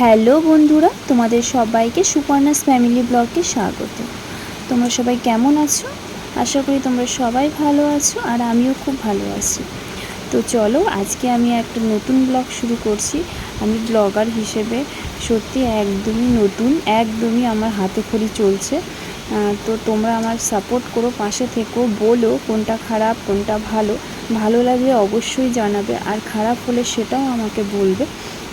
Hello বন্ধুরা, তোমাদের সবাইকে সুপর্ণাস ফ্যামিলি ব্লগকে স্বাগত। তোমরা সবাই কেমন আছো? আশা করি তোমরা সবাই ভালো আছো আর আমিও খুব ভালো আছি। তো চলো, আজকে আমি একটা নতুন ব্লগ শুরু করছি। আমি ব্লগার হিসেবে সত্যি একদমই নতুন, একদমই আমার হাতে খড়ি চলছে। তো তোমরা আমার সাপোর্ট করো, পাশে থেকো, বলো কোনটা খারাপ, কোনটা ভালো। ভালো লাগলে অবশ্যই জানাবে, আর খারাপ হলে সেটাও আমাকে বলবে।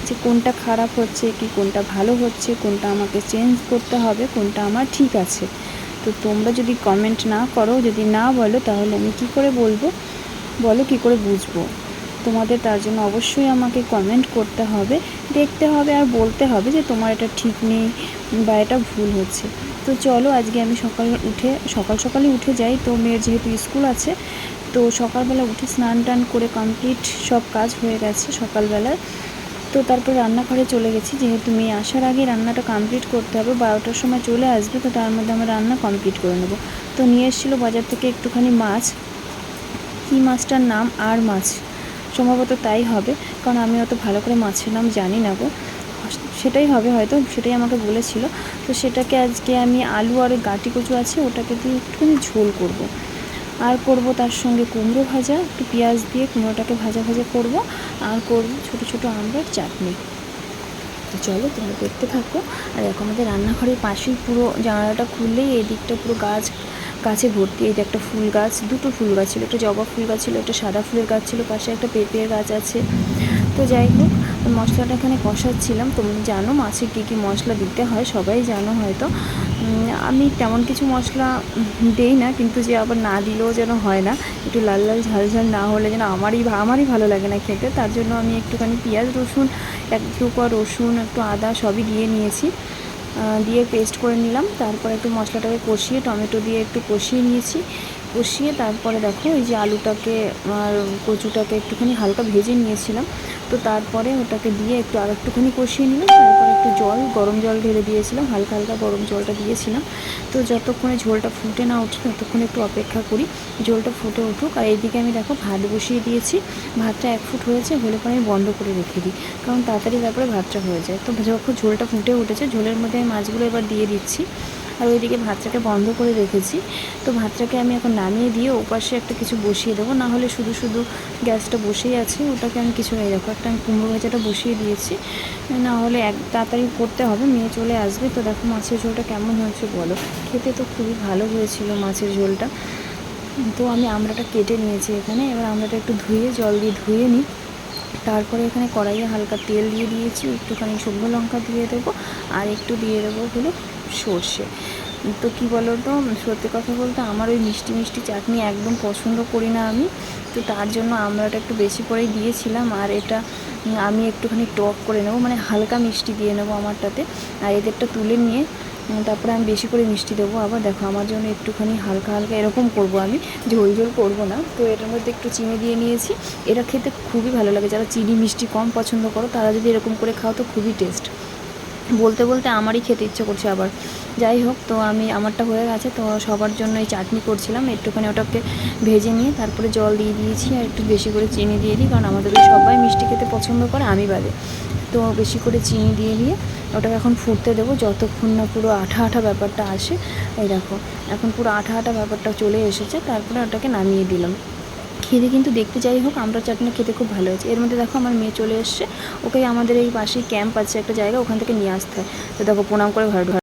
যে কোনটা খারাপ হচ্ছে, কি কোনটা ভালো হচ্ছে, কোনটা আমাকে চেঞ্জ করতে হবে, কোনটা আমার ঠিক আছে। তো তোমরা যদি কমেন্ট না করো, যদি না বলো, তাহলে আমি কি করে বলব? বলো কি করে বুঝব? তোমাদের তার জন্য অবশ্যই আমাকে কমেন্ট করতে হবে, দেখতে হবে আর বলতে হবে যে তোমার এটা ঠিক নেই বা এটা ভুল হচ্ছে। তো চলো আজকে আমি সকাল উঠে, সকাল সকালে উঠে যাই। তো মেয়ের যেহেতু স্কুল আছে, তো সকালবেলা উঠে স্নান টান করে কমপ্লিট সব কাজ হয়ে গেছে সকালবেলায়। তো তারপর রান্নাঘরে চলে গেছি। যেহেতু মেয়ে আসার আগে রান্নাটা কমপ্লিট করতে হবে, বারোটার সময় চলে আসবে তো তার মধ্যে আমরা রান্না কমপ্লিট করে নেব। তো নিয়ে এসেছিল বাজার থেকে একটুখানি মাছ, কী মাছটার নাম আর মাছ। সম্ভবত তাই হবে, কারণ আমি অত ভালো করে মাছের নাম জানি না গো। সেটাই হবে হয়তো, সেটাই আমাকে বলেছিল। তো সেটাকে আজকে আমি আলু আর গাটি কচু আছে, ওটাকে দিয়ে একটুখানি ঝোল করব। আর করব তার সঙ্গে কুমড়ো ভাজা, একটু পেঁয়াজ দিয়ে কুমড়োটাকে ভাজা ভাজা করব, আর করব ছোটো ছোটো আমড়ার চাটনি। তো চলো তোমরা দেখতে থাকো। আর এখন আমাদের রান্নাঘরের পাশেই পুরো জানালাটা খুললেই এদিকটা দিকটা পুরো গাছ, গাছে ভর্তি। যে একটা ফুল গাছ, দুটো ফুল গাছ ছিল। একটা জবা ফুল গাছ ছিল, একটা সাদা ফুলের গাছ ছিল, পাশে একটা পেঁপের গাছ আছে। তো যাই হোক, মশলাটা এখানে কষাচ্ছিলাম। তুমি জানো মাছে কী কী মশলা দিতে হয়, সবাই জানো হয়তো। আমি তেমন কিছু মশলা দেই না, কিন্তু যে আবার না দিলেও যেন হয় না, একটু লাল লাল ঝাল ঝাল না হলে যেন আমারই আমারই ভালো লাগে না খেতে। তার জন্য আমি একটুখানি পেঁয়াজ, রসুন, এক টুকরা রসুন, একটু আদা সবই দিয়ে নিয়েছি। দিয়ে পেস্ট করে নিলাম। তারপর একটু মশলাটাকে কষিয়ে টমেটো দিয়ে একটু কষিয়ে নিয়েছি। কষিয়ে তারপরে দেখো এই যে আলুটাকে আর কচুটাকে একটুখানি হালকা ভেজে নিয়েছিলাম। তো তারপরে ওটাকে দিয়ে একটু আর একটুখানি কষিয়ে নিলাম, তারপর একটু জল, গরম জল ঢেলে দিয়েছিলাম, হালকা হালকা গরম জলটা দিয়েছিলাম। তো যতক্ষণে ঝোলটা ফুটে না উঠে ততক্ষণ একটু অপেক্ষা করি, ঝোলটা ফুটে উঠুক। আর এইদিকে আমি দেখো ভাত বসিয়ে দিয়েছি, ভাতটা এক ফুট হয়েছে, হলে পরে আমি বন্ধ করে রেখে দিই, কারণ তাড়াতাড়ি তারপরে ভাতটা হয়ে যায়। তো যখন ঝোলটা ফুটে উঠেছে, ঝোলের মধ্যে আমি মাছগুলো এবার দিয়ে দিচ্ছি। আর ওইদিকে ভাতটাকে বন্ধ করে রেখেছি। তো ভাতটাকে আমি এখন নামিয়ে দিয়ে ওপাশে একটা কিছু বসিয়ে দেবো। না হলে শুধু শুধু গ্যাসটা বসেই আছে। ওটাকে আমি কিছু নেই দেখো একটা আমি কুমড়ো ভাজাটা বসিয়ে দিয়েছি। না হলে এক তাড়াতাড়ি করতে হবে, মেয়ে চলে আসবে। তো দেখো মাছের ঝোলটা কেমন হয়েছে বলো? খেতে তো খুবই ভালো হয়েছিল মাছের ঝোলটা। তো আমি আমড়াটা কেটে নিয়েছি এখানে। এবার আমড়াটা একটু ধুয়ে, জল দিয়ে ধুয়ে নিই। তারপরে এখানে কড়াইয়ে হালকা তেল দিয়ে দিয়েছি। একটুখানি শুকনো লঙ্কা দিয়ে দেবো। আর একটু দিয়ে দেবো হলো সর্ষে। তো কী বলো তো সত্যি কথা বলতে আমার ওই মিষ্টি মিষ্টি চাটনি একদম পছন্দ করি না আমি। তো তার জন্য আমড়াটা একটু বেশি করেই দিয়েছিলাম। আর এটা আমি একটুখানি টক করে নেব মানে হালকা মিষ্টি দিয়ে নেব আমারটাতে। আর এদেরটা তুলে নিয়ে তারপরে আমি বেশি করে মিষ্টি দেবো। আবার দেখো, আমার জন্য একটুখানি হালকা হালকা এরকম করব আমি ঝোল ঝোল করব না। তো এটার মধ্যে একটু চিনি দিয়ে নিয়েছি। এটা খেতে খুবই ভালো লাগে। যারা চিনি মিষ্টি কম পছন্দ করো, তারা যদি এরকম করে খাও তো খুবই টেস্ট বলতে বলতে আমারই খেতে ইচ্ছে করছে আবার। যাই হোক, তো আমি, আমারটা হয়ে গেছে, তো সবার জন্য এই চাটনি করছিলাম। একটুখানি ওটাকে ভেজে নিয়ে তারপরে জল দিয়ে দিয়েছি আর একটু বেশি করে চিনি দিয়ে দিই, কারণ আমাদের সবাই মিষ্টি খেতে পছন্দ করে, আমি বাদে। তো বেশি করে চিনি দিয়ে দিয়ে ওটাকে এখন ফুটতে দেবো, যতক্ষণ না পুরো আঠা আঠা ব্যাপারটা আসে। এই দেখো, এখন পুরো আঠা আঠা ব্যাপারটা চলে এসেছে, তারপরে ওটাকে নামিয়ে দিলাম। খেতে কিন্তু দেখতে যাই হোক আমরা চাটনি খেতে খুব ভালো হয়েছে। এর মধ্যে দেখো আমার মেয়ে চলে এসছে। ওকে আমাদের এই পাশেই ক্যাম্প আছে একটা জায়গা, ওখান থেকে নিয়ে আসতে হয়। তো দেখো প্রণাম করে ঢোকা